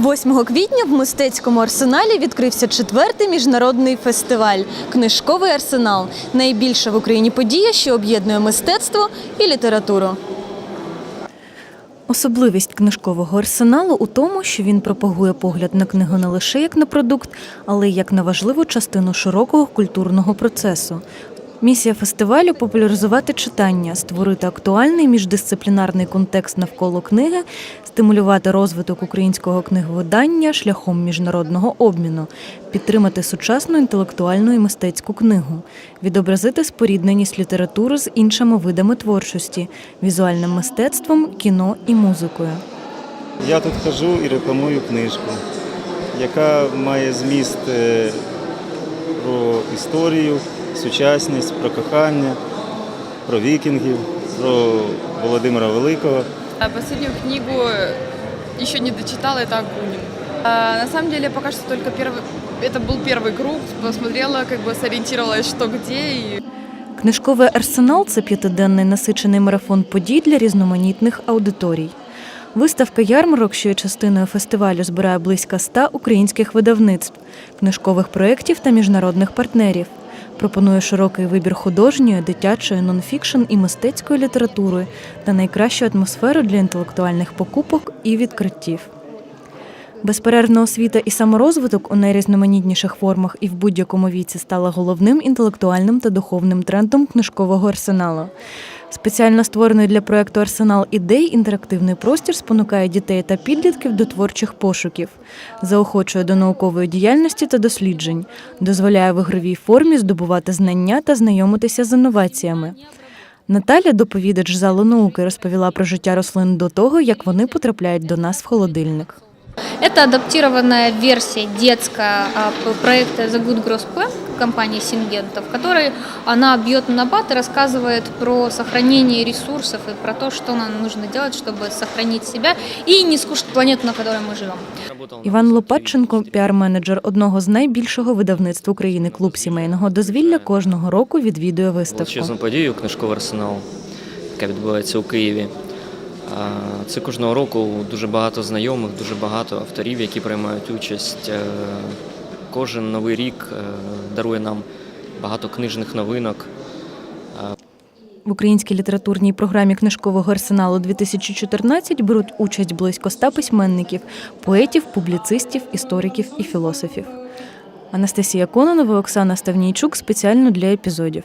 8 квітня в мистецькому арсеналі відкрився четвертий міжнародний фестиваль Книжковий арсенал найбільша в Україні подія, що об'єднує мистецтво і літературу. Особливість книжкового арсеналу у тому, що він пропагує погляд на книгу не лише як на продукт, але й як на важливу частину широкого культурного процесу. Місія фестивалю популяризувати читання, створити актуальний міждисциплінарний контекст навколо книги, стимулювати розвиток українського книговидання шляхом міжнародного обміну, підтримати сучасну інтелектуальну і мистецьку книгу, відобразити спорідненість літератури з іншими видами творчості, візуальним мистецтвом, кіно і музикою. Я тут хожу і рекламую книжку, яка має зміст е, про історію, сучасність, про кохання, про вікінгів, про Володимира Великого. А Последнюю книгу еще не дочитала, это Акунин. А, на самом деле, пока что только первый, это был первый круг, посмотрела, как бы сориентировалась, что где, и Книжковий арсенал це п'ятиденний насичений марафон подій для різноманітних аудиторій. Виставка ярмарок, що є частиною фестивалю, збирає близько ста українських видавництв, книжкових проєктів та міжнародних партнерів. Пропонує широкий вибір художньої, дитячої, нонфікшн і мистецької літератури та найкращу атмосферу для інтелектуальних покупок і відкриттів. Безперервна освіта і саморозвиток у найрізноманітніших формах і в будь-якому віці стала головним інтелектуальним та духовним трендом книжкового арсеналу. Спеціально створений для проекту Арсенал ідей інтерактивний простір спонукає дітей та підлітків до творчих пошуків, заохочує до наукової діяльності та досліджень, дозволяє в ігровій формі здобувати знання та знайомитися з інноваціями. Наталя, доповідач залу науки, розповіла про життя рослин до того, як вони потрапляють до нас в холодильник. Это адаптированная версия п- проекта The Good Gross Plan компании Сингента, в которой она бьет на набат и рассказывает про сохранение ресурсов и про то, что нам нужно делать, чтобы сохранить себя и не скушать планету, на которой мы живем. Іван Лопатченко, піар-менеджер одного з найбільшого видавництв України клуб сімейного дозвілля, кожного року відвідує виставку. величезну подію книжковий арсенал, яка відбувається у Києві. А, Це кожного року дуже багато знайомих, дуже багато авторів, які приймають участь. Кожен новий рік е, дарує нам багато книжних новинок. В українській літературній програмі книжкового арсеналу 2014 беруть участь близько ста письменників, поетів, публіцистів, істориків і філософів. Анастасія Кононова, Оксана Ставнійчук спеціально для епізодів.